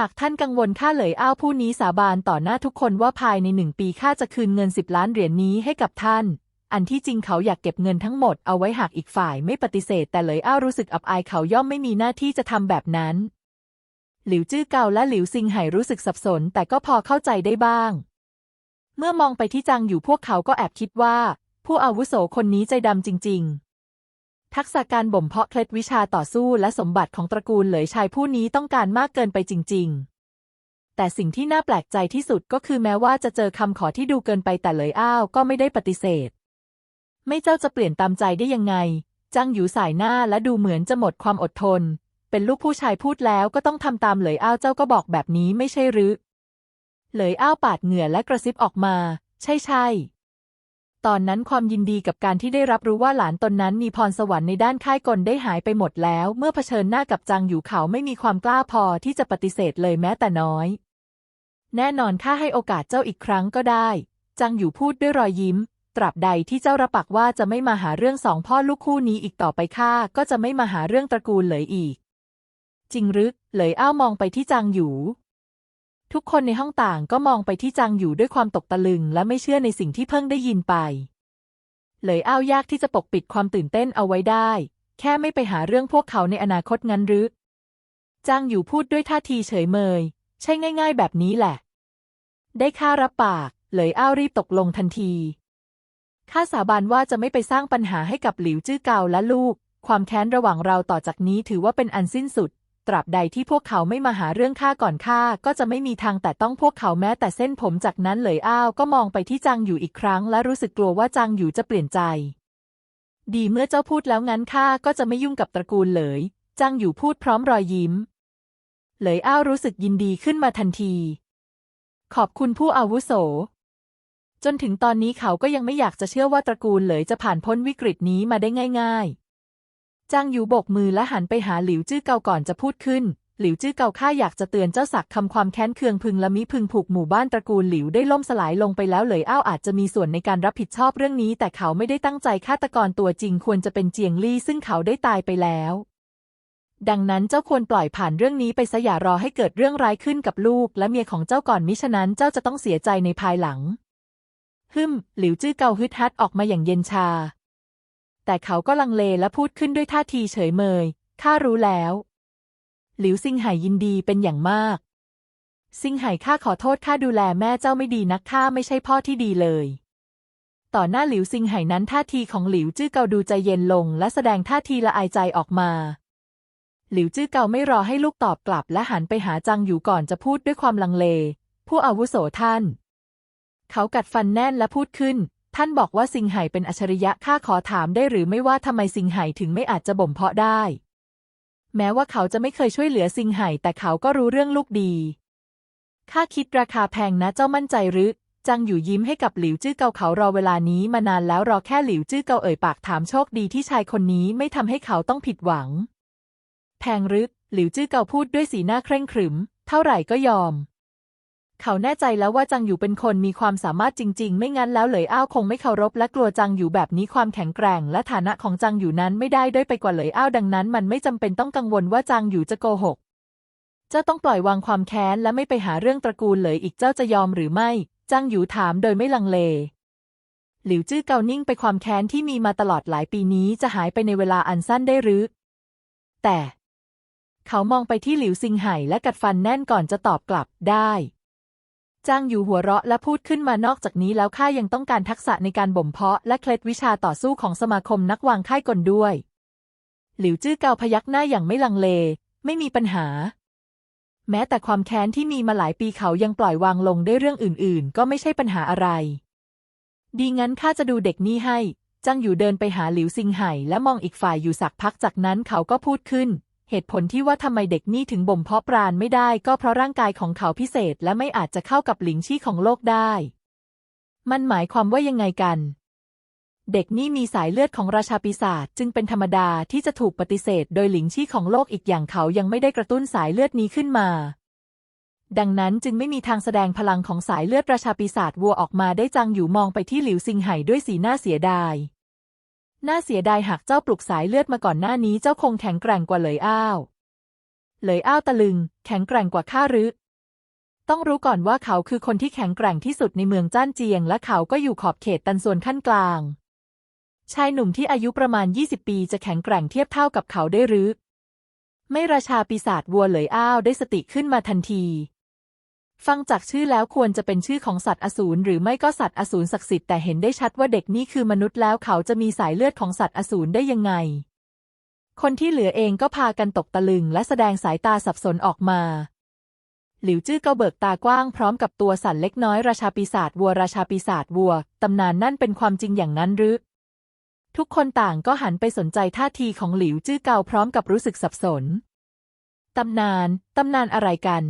หากท่านกังวลข้าเหลยอ้าวผู้นี้สาบานต่อหน้าทุกคนว่าภายในหนึ่งปีข้าจะคืนเงินสิบล้านเหรียญนี้ให้กับท่าน อันที่จริงเขาอยากเก็บเงินทั้งหมดเอาไว้หากอีกฝ่ายไม่ปฏิเสธ แต่เหลยอ้าวรู้สึกอับอายเขาย่อมไม่มีหน้าที่จะทำแบบนั้น หลิวจื้อเกาและหลิวซิงไห่รู้สึกสับสน แต่ก็พอเข้าใจได้บ้าง เมื่อมองไปที่จางอยู่พวกเขาก็แอบคิดว่า ผู้อาวุโสคนนี้ใจดำจริง ๆ ทักษะการบ่มเพาะเคล็ดวิชาต่อสู้และสมบัติของตระกูลเหลยชายผู้นี้ต้องการมากเกินไปจริง ๆ แต่สิ่งที่น่าแปลกใจที่สุดก็คือแม้ว่าจะเจอคำขอที่ดูเกินไปแต่เหลยอ้าวก็ไม่ได้ปฏิเสธ ไม่เจ้าจะเปลี่ยนตามใจได้ยังไงจางอยู่สายหน้าและดูเหมือนจะหมดความอดทน เป็นลูกผู้ชายพูดแล้วก็ต้องทำตามเหลยอ้าวเจ้าก็บอกแบบนี้ไม่ใช่หรือ เหลยอ้าวปาดเหงื่อและกระซิบออกมา ใช่ใช่ ตอนนั้นความยินดีกับการที่ได้รับรู้ว่าหลานตนนั้นมีพรสวรรค์ในด้านค่ายกลได้หายไปหมดแล้ว เมื่อเผชิญหน้ากับจางอยู่เขาไม่มีความกล้าพอที่จะปฏิเสธเลยแม้แต่น้อย แน่นอนข้าให้โอกาสเจ้าอีกครั้งก็ได้ จางอยู่พูดด้วยรอยยิ้ม ตราบใดที่เจ้ารับปากว่าจะไม่มาหาเรื่องสองพ่อลูกคู่นี้อีกต่อไปข้าก็จะไม่มาหาเรื่องตระกูลเลยอีก จริงหรือเลยอ้าวมองไปที่จางอยู่ ทุกคนในห้องต่างก็มองไปที่จางอยู่ด้วยความตกตะลึง และไม่เชื่อในสิ่งที่เพิ่งได้ยินไป เลยอ้าวยากที่จะปกปิดความตื่นเต้นเอาไว้ได้ แค่ไม่ไปหาเรื่องพวกเขาในอนาคตงั้นหรือจางอยู่พูดด้วยท่าทีเฉยเมย ใช่ง่าย ๆ แบบนี้แหละ ได้ค่ารับปาก เลยอ้าวรีบตกลงทันทีข้าสาบานว่าจะไม่ไปสร้างปัญหาให้กับหลิวจื้อเกาและลูก ความแค้นระหว่างเราต่อจากนี้ถือว่าเป็นอันสิ้นสุด ตราบใดที่พวกเขาไม่มาหาเรื่องข้าก่อนข้าก็จะไม่มีทางแต่ต้องพวกเขาแม้แต่เส้นผมจากนั้นเลยอ้าวก็มองไปที่จางอยู่อีกครั้ง และรู้สึกกลัวว่าจางอยู่จะเปลี่ยนใจ ดีเมื่อเจ้าพูดแล้วงั้นข้าก็จะไม่ยุ่งกับตระกูลเลยจางอยู่พูดพร้อมรอยยิ้ม เลยอ้าวรู้สึกยินดีขึ้นมาทันที ขอบคุณผู้อาวุโส จนถึงตอนนี้เขาก็ยังไม่อยากจะเชื่อว่าตระกูลเลยจะผ่านพ้นวิกฤตนี้มาได้ง่าย ๆ จางอยู่บกมือและหันไปหาหลิวจื้อเกาก่อนจะพูดขึ้น หลิวจื้อเกาข้าอยากจะเตือนเจ้าสักคำความแค้นเคืองพึงและมิพึงผูกหมู่บ้านตระกูลหลิวได้ล่มสลายลงไปแล้วเหลยอ้าวอาจจะมีส่วนในการรับผิดชอบเรื่องนี้ แต่เขาไม่ได้ตั้งใจฆาตกรตัวจริงควรจะเป็นเจียงลี่ซึ่งเขาได้ตายไปแล้ว ดังนั้นเจ้าควรปล่อยผ่านเรื่องนี้ไปซะอย่ารอให้เกิดเรื่องร้ายขึ้นกับลูก และเมียของเจ้าก่อนมิฉะนั้นเจ้าจะต้องเสียใจในภายหลัง ฮึมหลิวจื้อเกาฮึดฮัดออกมาอย่างเย็นชา แต่เขาก็ลังเลและพูดขึ้นด้วยท่าทีเฉยเมย ข้ารู้แล้ว หลิวซิงไห่ยินดีเป็นอย่างมาก ซิงไห่ข้าขอโทษข้าดูแลแม่เจ้าไม่ดีนักข้าไม่ใช่พ่อที่ดีเลย ต่อหน้าหลิวซิงไห่นั้นท่าทีของหลิวจื้อเกาดูใจเย็นลง และแสดงท่าทีละอายใจออกมา หลิวจื้อเกาไม่รอให้ลูกตอบกลับ และหันไปหาจางอยู่ก่อนจะพูดด้วยความลังเล ผู้อาวุโสท่าน เขากัดฟันแน่นและพูดขึ้น ท่านบอกว่าซิงไห่เป็นอัจฉริยะข้าขอถามได้หรือไม่ว่าทำไมซิงไห่ถึงไม่อาจจะบ่มเพาะได้ แม้ว่าเขาจะไม่เคยช่วยเหลือซิงไห่แต่เขาก็รู้เรื่องลูกดีข้าคิดราคาแพงนะเจ้ามั่นใจหรือจังอยู่ยิ้มให้กับหลิวจื้อเกาเขารอเวลานี้มานานแล้วรอแค่หลิวจื้อเกาเอ่ยปากถามโชคดีที่ชายคนนี้ไม่ทำให้เขาต้องผิดหวัง แพงหรือหลิวจื้อเกาพูดด้วยสีหน้าเคร่งขรึม เท่าไหร่ก็ยอม เขาแน่ใจแล้วว่าจังอยู่เป็นคนมีความสามารถจริง ๆ ไม่งั้นแล้วเหลยอ้าวคงไม่เคารพและกลัวจังอยู่แบบนี้ความแข็งแกร่ง และฐานะของจังอยู่นั้นไม่ได้ด้อยไปกว่าเหลยอ้าวดังนั้น มันไม่จำเป็นต้องกังวลว่าจังอยู่จะโกหก เจ้าต้องปล่อยวางความแค้นและไม่ไปหาเรื่องตระกูลเหลยอีกเจ้าจะยอมหรือไม่ จังอยู่ถามโดยไม่ลังเล หลิวจื้อเกานิ่งไปความแค้นที่มีมาตลอดหลายปีนี้จะหายไปในเวลาอันสั้นได้หรือ แต่ เขามองไปที่หลิวซิงไห่และกัดฟันแน่นก่อนจะตอบกลับได้ จางอยู่หัวเราะและพูดขึ้นมานอกจากนี้แล้วข้ายังต้องการทักษะในการบ่มเพาะและเคล็ดวิชาต่อสู้ของสมาคมนักวางค่ายกลด้วย หลิวจื้อเกาพยักหน้าอย่างไม่ลังเล ไม่มีปัญหา แม้แต่ความแค้นที่มีมาหลายปีเขายังปล่อยวางลงได้เรื่องอื่น ๆ ก็ไม่ใช่ปัญหาอะไร ดีงั้นข้าจะดูเด็กนี่ให้จังอยู่เดินไปหาหลิวซิงไห่และมองอีกฝ่ายอยู่สักพักจากนั้นเขาก็พูดขึ้น เหตุผลที่ว่าทำไมเด็กนี่ถึงบ่มเพาะปราณไม่ได้ก็เพราะร่างกายของเขาพิเศษและไม่อาจจะเข้ากับหลิงชี่ของโลกได้ มันหมายความว่ายังไงกัน เด็กนี่มีสายเลือดของราชาปีศาจจึงเป็นธรรมดาที่จะถูกปฏิเสธ โดยหลิงชี่ของโลกอีกอย่างเขายังไม่ได้กระตุ้นสายเลือดนี้ขึ้นมา ดังนั้นจึงไม่มีทางแสดงพลังของสายเลือดราชาปีศาจวัวออกมาได้จังอยู่มองไปที่หลิวซิงไห่ด้วยสีหน้าเสียดาย น่าเสียดายหากเจ้าปลุกสายเลือดมาก่อนหน้านี้เจ้าคงแข็งแกร่งกว่าเลยอ้าวเหลยอ้าวตะลึง แข็งแกร่งกว่าข้าหรือ ต้องรู้ก่อนว่าเขาคือคนที่แข็งแกร่งที่สุดในเมืองจ้านเจียง และเขาก็อยู่ขอบเขตตันส่วนขั้นกลาง ชายหนุ่มที่อายุประมาณ 20 ปีจะแข็งแกร่งเทียบเท่ากับเขาได้หรือ ไม่ราชาปีศาจวัวเลยอ้าวได้สติขึ้นมาทันที ฟังจากชื่อแล้วควรจะเป็นชื่อของสัตว์อสูรหรือไม่ก็สัตว์อสูรศักดิ์สิทธิ์แต่เห็นได้ชัดว่าเด็กนี่คือมนุษย์แล้วเขาจะมีสายเลือดของสัตว์อสูรได้ยังไง คนที่เหลือเองก็พากันตกตะลึงและแสดงสายตาสับสนออกมา หลิวจื้อก็เบิกตากว้างพร้อมกับตัวสั่นเล็กน้อยราชาปีศาจวัวราชาปีศาจวัว ตำนานนั่นเป็นความจริงอย่างนั้นหรือ ทุกคนต่างก็หันไปสนใจท่าทีของหลิวจื้อเกาพร้อมกับรู้สึกสับสน ตำนาน ตำนานอะไรกัน